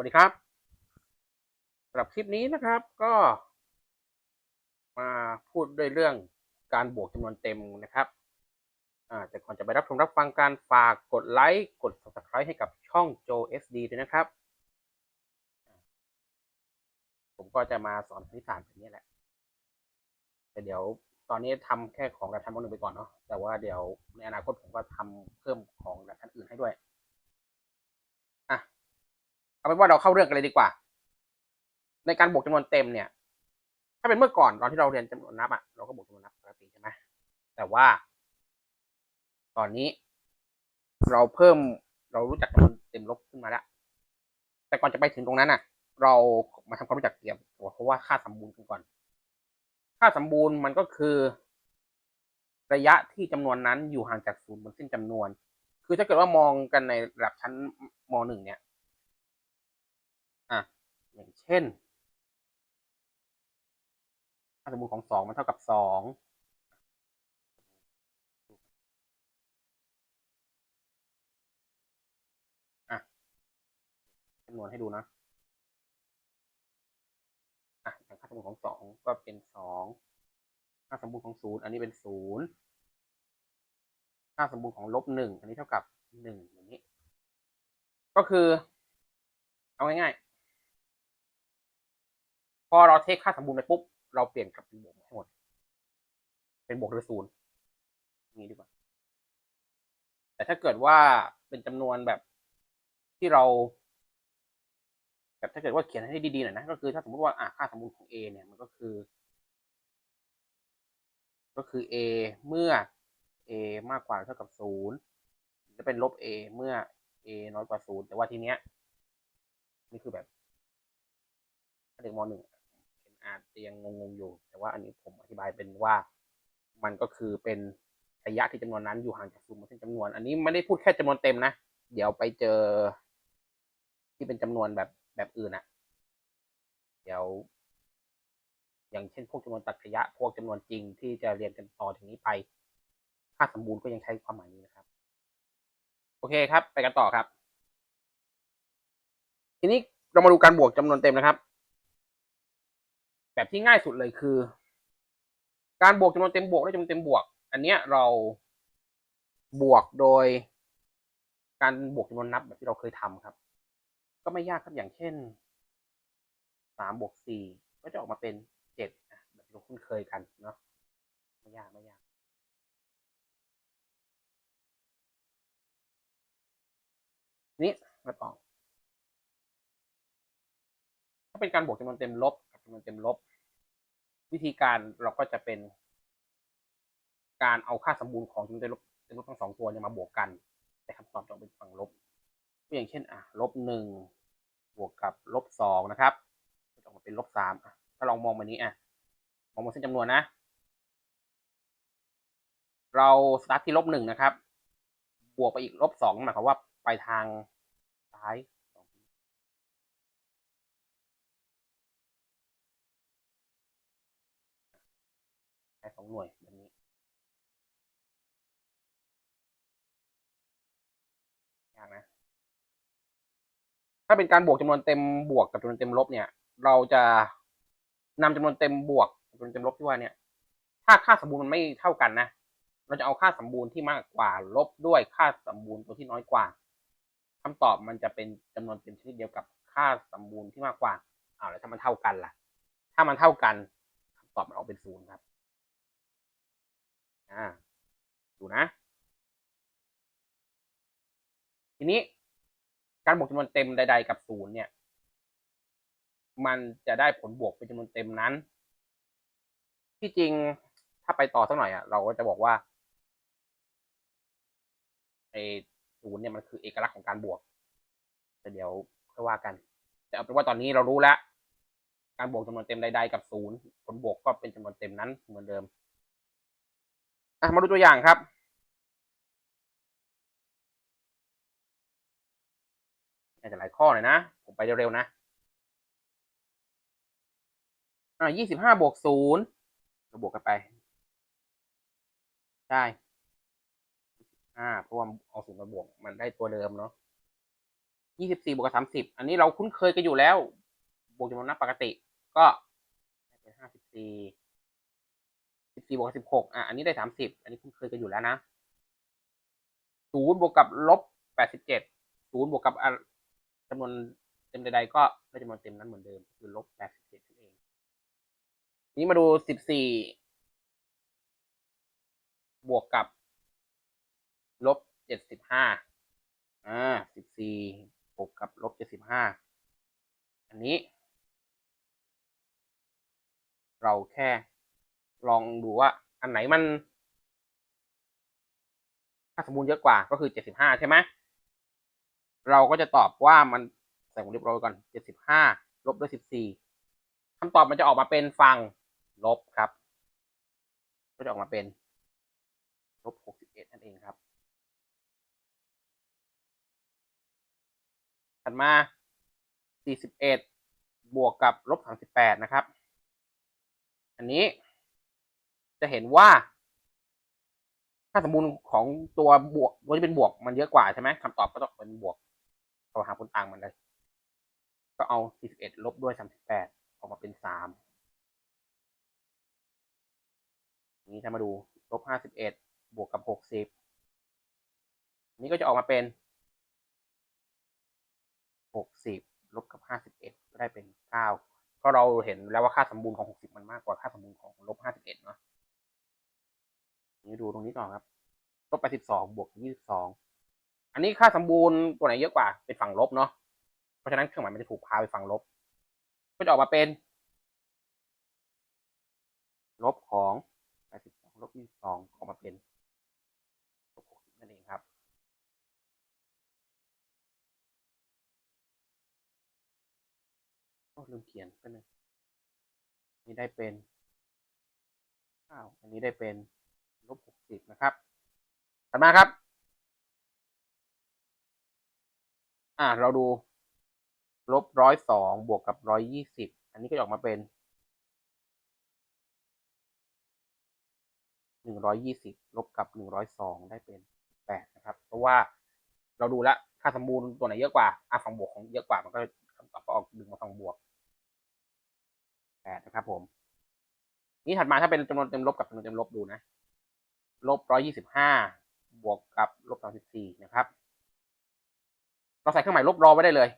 วัสดีครับสำหรับคลิปนี้นะครับก็มาพูดด้วยเรื่องการบวกจำนวนเต็มนะครับแต่ก่อนจะไปรับชมรับฟังการฝากกดไลค์กด subscribe ให้กับช่อง Joe SD ด้วยนะครับ ผมก็จะมาสอนคณิตศาสตร์แบบนี้แหละ แต่เดี๋ยวตอนนี้ทำแค่ของระดับชั้นมหนึ่งไปก่อนเนาะแต่ว่าเดี๋ยวในอนาคตผมก็ทำเพิ่มของระดับชั้นอื่นให้ด้วย เอาเป็นว่าเราเข้าเรื่องกันเลยดีกว่า ในการบวกจำนวนเต็มเนี่ย ถ้าเป็นเมื่อก่อนตอนที่เราเรียนจำนวนนับอะเราก็บวกจำนวนนับปกติใช่ไหมแต่ว่า ตอนนี้ เราเพิ่มเรารู้จักจำนวนเต็มลบขึ้นมาแล้วแต่ก่อนจะไปถึงตรงนั้นอะเรามาทำความรู้จักเกี่ยวกับเพราะว่าค่าสมบูรณ์กันก่อน ค่าสมบูรณ์มันก็คือ ระยะที่จำนวนนั้นอยู่ห่างจากศูนย์บนเส้นจำนวน คือถ้าเกิดว่ามองกันในระดับชั้นมหนึ่งเนี่ย อย่างเช่นค่าสมบูรณ์ของสองมันเท่ากับสองอะจำนวนให้ดูนะอะอย่างค่าสมบูรณ์ของสองก็เป็นสองค่าสมบูรณ์ของศูนย์อันนี้เป็นศูนย์ค่าสมบูรณ์ของลบหนึ่งอันนี้เท่ากับหนึ่งอย่างนี้ ก็คือ เอาง่ายๆ พอเราเทคค่าสมบูรณ์ไปปุ๊บ เราเปลี่ยนกลับเป็นบวกให้หมด เป็นบวกหรือศูนย์นี้ดีกว่า แต่ถ้าเกิดว่าเป็นจำนวนแบบที่เราแบบถ้าเกิดว่าเขียนให้ดีๆหน่อยนะ ก็คือถ้าสมมติว่าอะค่าสมบูรณ์ของ a เนี่ยมันก็คือ ก็คือ a เมื่อ a มากกว่าเท่ากับศูนย์จะเป็นลบ a เมื่อ a น้อยกว่าศูนย์แต่ว่าทีเนี้ยนี่คือแบบเด็กมหนึ่ง อาจจะยังงงๆอยู่ แต่ว่าอันนี้ผมอธิบายเป็นว่า มันก็คือเป็นระยะที่จำนวนนั้นอยู่ห่างจากศูนย์มาเส้นจำนวน อันนี้ไม่ได้พูดแค่จำนวนเต็มนะ เดี๋ยวไปเจอ ที่เป็นจำนวนแบบแบบอื่นอะเดี๋ยว อย่างเช่นพวกจำนวนตัดระยะ พวกจำนวนจริงที่จะเรียนกันต่อถึงนี้ไปค่าสมบูรณ์ก็ยังใช้ความหมายนี้นะครับ โอเคครับ ไปกันต่อครับ ทีนี้เรามาดูการบวกจำนวนเต็มนะครับ แบบที่ง่ายสุดเลยคือ การบวกจำนวนเต็มบวกด้วยจำนวนเต็มบวก อันเนี้ยเราบวกโดย การบวกจำนวนนับแบบที่เราเคยทำครับ ก็ไม่ยากครับอย่างเช่นสามบวกสี่ก็จะออกมาเป็นเจ็ดแบบที่เราคุ้นเคยกันเนาะไม่ยากไม่ยากนี่มาต่อถ้าเป็นการบวกจำนวนเต็มลบ กันเต็มลบ วิธีการเราก็จะเป็น การเอาค่าสมบูรณ์ของจำนวนลบเต็มลบทั้งสองตัวเนี่ยมาบวกกันแต่คำตอบจะเป็นฝั่งลบก็อย่างเช่นอะลบหนึ่งบวกกับลบสองนะครับจะออกมาเป็นลบสามอะถ้าลองมองแบบนี้อะมองบนเส้นจำนวนนะ เราสตาร์ทที่ลบหนึ่งนะครับ บวกไปอีกลบสองหมายความว่าไปทางซ้าย องหน่วยแบบนี้ยากนะ ถ้าเป็นการบวกจำนวนเต็มบวกกับจำนวนเต็มลบเนี่ย เราจะนำจำนวนเต็มบวกจำนวนเต็มลบที่ว่าเนี่ย ถ้าค่าสมบูรณ์มันไม่เท่ากันนะ เราจะเอาค่าสมบูรณ์ที่มากกว่าลบด้วยค่าสมบูรณ์ตัวที่น้อยกว่าคำตอบมันจะเป็นจำนวนเต็มชนิดเดียวกับค่าสมบูรณ์ที่มากกว่าอ้าวแล้วถ้ามันเท่ากันล่ะ ถ้ามันเท่ากันคำตอบมันออกเป็นศูนย์ครับ อ่าดูนะ ทีนี้การบวกจำนวนเต็มใด ๆ กับศูนย์เนี่ย มันจะได้ผลบวกเป็นจำนวนเต็มนั้น ที่จริงถ้าไปต่อสักหน่อยอะ เราก็จะบอกว่าไอ้ศูนย์เนี่ยมันคือเอกลักษณ์ของการบวกแต่เดี๋ยวค่อยว่ากัน แต่เอาเป็นว่าตอนนี้เรารู้แล้ว การบวกจำนวนเต็มใดๆกับศูนย์ผลบวกก็เป็นจำนวนเต็มนั้นเหมือนเดิม อะมาดูตัวอย่างครับอาจะหลายข้อหน่อยนะ ผมไปเร็วๆนะ อ่ายี่สิบห้าบวกศูนย์เราบวกกันไป ใช่ห้าเพราะว่าเอาศูนย์มาบวก มันได้ตัวเดิมเนาะยี่สิบสี่บวกกับสามสิบ อันนี้เราคุ้นเคยกันอยู่แล้ว บวกจำนวนนับปกติ ก็เป็นห้าสิบสี่ สิบสี่บวกกับสิบหกอะอันนี้ได้สามสิบอันนี้คุ้นเคยกันอยู่แล้วนะศูนย์บวกกับลบแปดสิบเจ็ดศูนย์บวกกับอะจำนวนเต็มใดๆก็ได้จำนวนเต็มนั้นเหมือนเดิม คือลบแปดสิบเจ็ดนั่นเอง นี้มาดูสิบสี่บวกกับลบเจ็ดสิบห้าอ่าสิบสี่บวกกับลบเจ็ดสิบห้าอันนี้ เราแค่ ลองดูว่าอันไหนมันค่าสมบูรณ์เยอะกว่าก็คือเจ็ดสิบห้าใช่ไหมเราก็จะตอบว่ามันใส่วงเรียบร้อยก่อนเจ็ดสิบห้าลบด้วยสิบสี่คำตอบมันจะออกมาเป็นฝั่งลบครับ ก็จะออกมาเป็นลบหกสิบเอ็ดนั่นเองครับ ถัดมา41บวกกับลบ38นะครับ อันนี้ จะเห็นว่า ค่าสมบูรณ์ของตัวบวกตัวที่เป็นบวกมันเยอะกว่าใช่ไหมคำตอบก็ต้องเป็นบวกเราหาผลต่างมันเลย ก็เอา 41 ลบด้วย 38 ออกมาเป็น 3 นี้ถ้ามาดู ลบ 51 บวกกับ 60 นี้ก็จะออกมาเป็นหกสิบลบกับห้าสิบเอ็ดก็ได้เป็นเก้าก็เราเห็นแล้วว่าค่าสมบูรณ์ของหกสิบมันมากกว่าค่าสมบูรณ์ของลบห้าสิบเอ็ดเนาะ นี่ดูตรงนี้ต่อครับลบแปดสิบสองบวกยี่สิบสองอันนี้ค่าสมบูรณ์ตัวไหนเยอะกว่าเป็นฝั่งลบเนาะเพราะฉะนั้นเครื่องหมายมันจะถูกพาไปฝั่งลบก็จะออกมาเป็น ลบของแปดสิบสองลบยี่สิบสองออกมาเป็นลบหกสิบนั่นเองครับโอ้ลืมเขียนไปหนึ่งนี่ได้เป็นอ้าวอันนี้ได้เป็น ลบหกสิบนะครับถัดมาครับ อ่าเราดูลบร้อยสองบวกกับร้อยยี่สิบอันนี้ก็ออกมาเป็นหนึ่งร้อยยี่สิบลบกับหนึ่งร้อยสองได้เป็นแปดนะครับ เพราะว่าเราดูแล้วค่าสมบูรณ์ตัวไหนเยอะกว่าอะฝั่งบวกของเยอะกว่ามันก็คำตอบก็ออกดึงมาฝั่งบวกแปดนะครับผม นี่ถัดมาถ้าเป็นจำนวนเต็มลบกับจำนวนเต็มลบดูนะ ลบร้อยยี่สิบห้าบวกกับลบสามสิบสี่นะครับ เราใส่เครื่องหมายลบรอไว้ได้เลย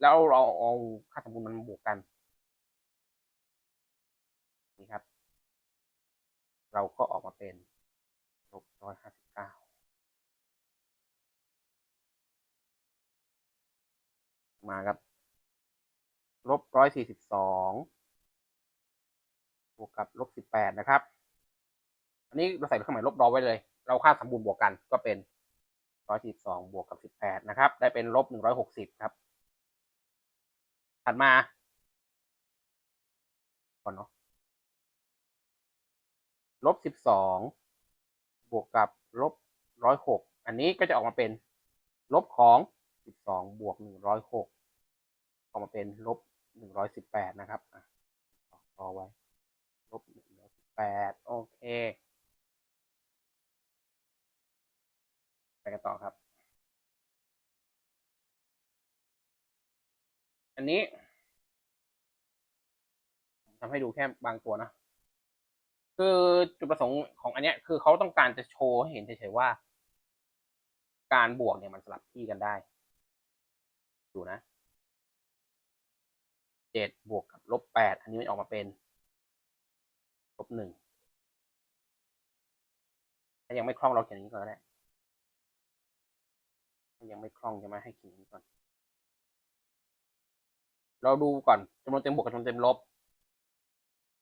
แล้วเราเอาค่าสมบูรณ์มันบวกกันนี่ครับ เราก็ออกมาเป็นลบร้อยห้าสิบเก้ามาครับลบร้อยสี่สิบสองบวกกับลบสิบแปดนะครับ อันนี้เราใส่เครื่องหมายลบรอไว้เลย เราค่าสมบูรณ์บวกกันก็เป็นร้อยสี่สองบวกกับสิบแปดนะครับ ได้เป็นลบหนึ่งร้อยหกสิบครับ ถัดมาก่อนเนาะลบสิบสองบวกกับลบร้อยหกอันนี้ก็จะออกมาเป็นลบของสิบสองบวกหนึ่งร้อยหกออกมาเป็นลบหนึ่งร้อยสิบแปดนะครับอะต่อไว้ลบหนึ่งร้อยสิบแปดโอเค กันต่อครับ อันนี้ทำให้ดูแค่บางตัวนะ คือจุดประสงค์ของอันเนี้ย คือเขาต้องการจะโชว์ให้เห็นเฉยๆว่า การบวกเนี่ยมันสลับที่กันได้ ดูนะเจ็ดบวกกับลบแปดอันนี้มันออกมาเป็นลบหนึ่งถ้ายังไม่คล่องเราเขียนอย่างนี้ก่อนก็ได้ถ้า ยังไม่คล่องจะมาให้เขียนนี้ก่อน เราดูก่อนจำนวนเต็มบวกกับจำนวนเต็มลบ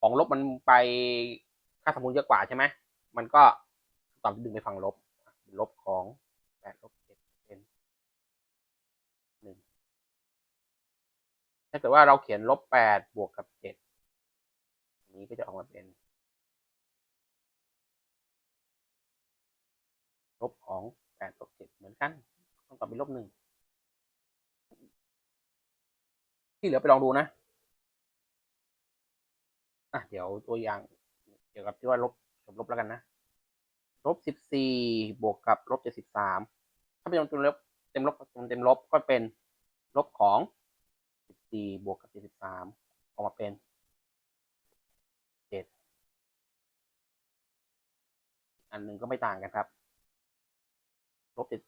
ของลบมันไปค่าสมมูลเยอะกว่าใช่ไหมมันก็ตอบดึงไปฝั่งลบ ลบของแปดลบเจ็ดเป็นหนึ่งถ้าเกิดว่าเราเขียนลบแปดบวกกับเจ็ดอันนี้ก็จะออกมาเป็นลบของแปดลบเจ็ดเหมือนกัน ต้องตอบเป็นลบหนึ่งที่เหลือไปลองดูนะอะเดี๋ยวตัวอย่าง เกี่ยวกับที่ว่าลบกับลบแล้วกันนะลบสิบสี่บวกกับลบเจ็ดสิบสามถ้าเป็นจำนวนเต็มลบเต็มลบเต็มลบก็เป็นลบของสิบสี่บวกกับเจ็ดสิบสามออกมาเป็นเจ็ดอันหนึ่งก็ไม่ต่างกันครับลบเจ็ด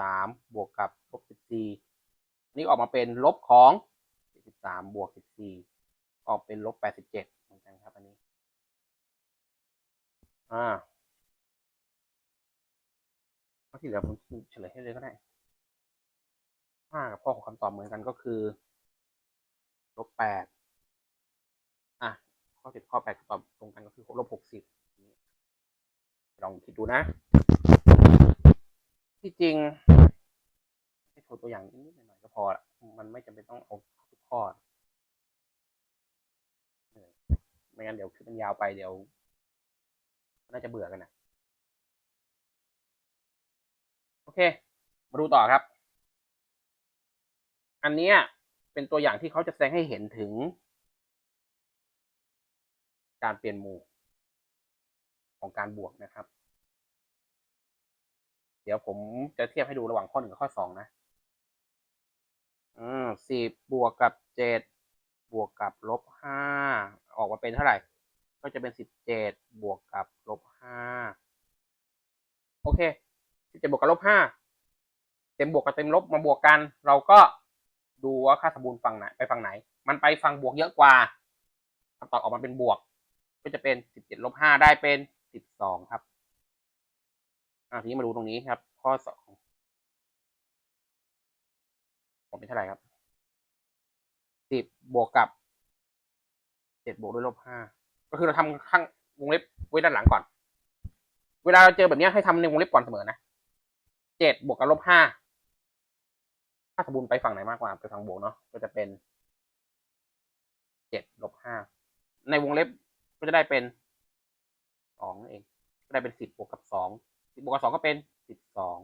สามบวกกับลบสิบสี่นี่ออกมาเป็นลบของเจ็ดสิบสามบวกสิบสี่ออกเป็นลบแปดสิบเจ็ดเหมือนกันครับอันนี้ อ่าข้อที่เหลือผมเฉลยให้เลยก็ได้ห้ากับข้อของคำตอบเหมือนกันก็คือลบแปดอะ ข้อสิบข้อแปดตอบตรงกันก็คือลบหกสิบลองคิดดูนะ ที่จริง ตัวอย่างนิดๆหน่อยๆก็พอละมันไม่จำเป็นต้องเอาทุกข้อเออไม่งั้นเดี๋ยวคลิปมันยาวไปเดี๋ยว น่าจะเบื่อกันนะโอเค มาดูต่อครับ อันนี้เป็นตัวอย่างที่เขาจะแสดงให้เห็นถึง การเปลี่ยนหมู่ของการบวกนะครับ เดี๋ยวผมจะเทียบให้ดูระหว่างข้อหนึ่งกับข้อสองนะ อืมสิบบวกกับเจ็ดบวกกับลบห้าออกมาเป็นเท่าไหร่ ก็จะเป็นสิบเจ็ดบวกกับลบห้าโอเคสิบเจ็ดบวกกับลบห้าเต็มบวกกับเต็มลบมาบวกกัน เราก็ดูว่าค่าสมบูรณ์ฝั่งไหนไปฝั่งไหน มันไปฝั่งบวกเยอะกว่าคำตอบออกมาเป็นบวก ก็จะเป็นสิบเจ็ดลบห้าได้เป็นสิบสองครับอ่าทีนี้มาดูตรงนี้ครับ ข้อสอง ผมเป็นเท่าไหร่ครับสิบบวกกับเจ็ดบวกด้วยลบห้าก็คือเราทำข้างวงเล็บไว้ด้านหลังก่อน เวลาเราเจอแบบนี้ให้ทำในวงเล็บก่อนเสมอนะเจ็ดบวกกับลบห้าถ้าสมบูรณ์ไปฝั่งไหนมากกว่าไปฝั่งบวกเนาะก็จะเป็นเจ็ดลบห้าในวงเล็บก็จะได้เป็นสองนั่นเอง ก็ได้เป็นสิบบวกกับสองสิบบวกกับสองก็เป็นสิบสอง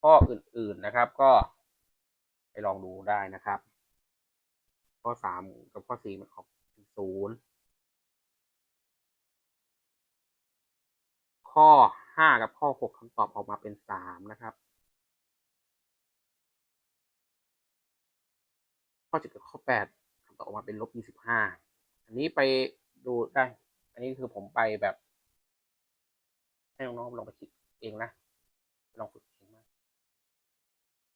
ข้ออื่นๆนะครับ ก็ไปลองดูได้นะครับ ข้อสามกับข้อสี่มันออกศูนย์ข้อห้ากับข้อหกคำตอบออกมาเป็นสามนะครับ ข้อเจ็ดกับข้อแปดคำตอบออกมาเป็นลบยี่สิบห้าอันนี้ไปดูได้ อันนี้คือผมไปแบบ ให้น้องๆลองไปคิดเองนะลองฝึก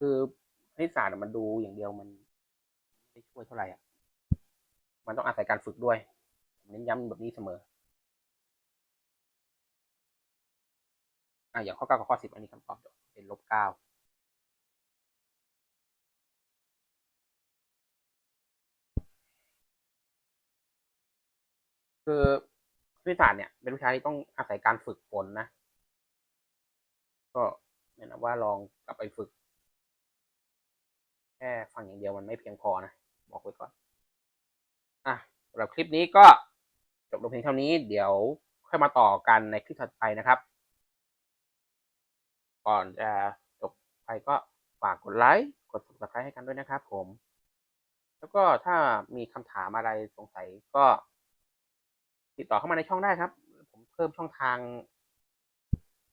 คือคณิตศาสตร์มันดูอย่างเดียวมันไม่ช่วยเท่าไหร่อะ มันต้องอาศัยการฝึกด้วยผมเน้นย้ำแบบนี้เสมออะอย่างข้อเก้ากับข้อสิบอันนี้คำตอบเป็นลบเก้าคือคณิตศาสตร์เนี่ยเป็นวิชาที่ต้องอาศัยการฝึกฝนนะ ก็แนะนำว่าลองกลับไปฝึก แค่ฟังอย่างเดียวมันไม่เพียงพอนะ บอกไว้ก่อน อะสำหรับคลิปนี้ก็จบลงเพียงเท่านี้ เดี๋ยวค่อยมาต่อกันในคลิปถัดไปนะครับ ก่อนจะจบไปก็ฝากกดไลค์ กด subscribe ให้กันด้วยนะครับผม แล้วก็ถ้ามีคำถามอะไรสงสัยก็ ติดต่อเข้ามาในช่องได้ครับ ผมเพิ่มช่องทาง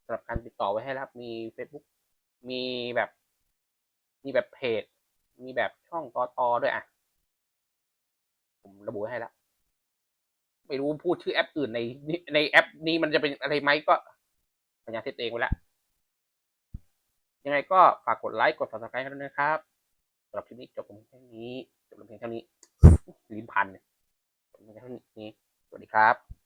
สำหรับการติดต่อไว้ให้แล้วครับมี Facebook มีแบบ มีแบบเพจ มีแบบช่องตอตอด้วยอะ ผมระบุให้แล้ว ไม่รู้พูดชื่อแอปอื่นในในแอปนี้มันจะเป็นอะไรไหมก็พยายามเซตเองไว้แล้วยังไงก็ฝากกดไลค์ กด subscribe กันด้วยนะครับสำหรับคลิปนี้จบลงเพียงเท่านี้ จบลงเพียงเท่านี้ลิ้นพันเนี่ยจบลงเพียงเท่านี้ สวัสดีครับ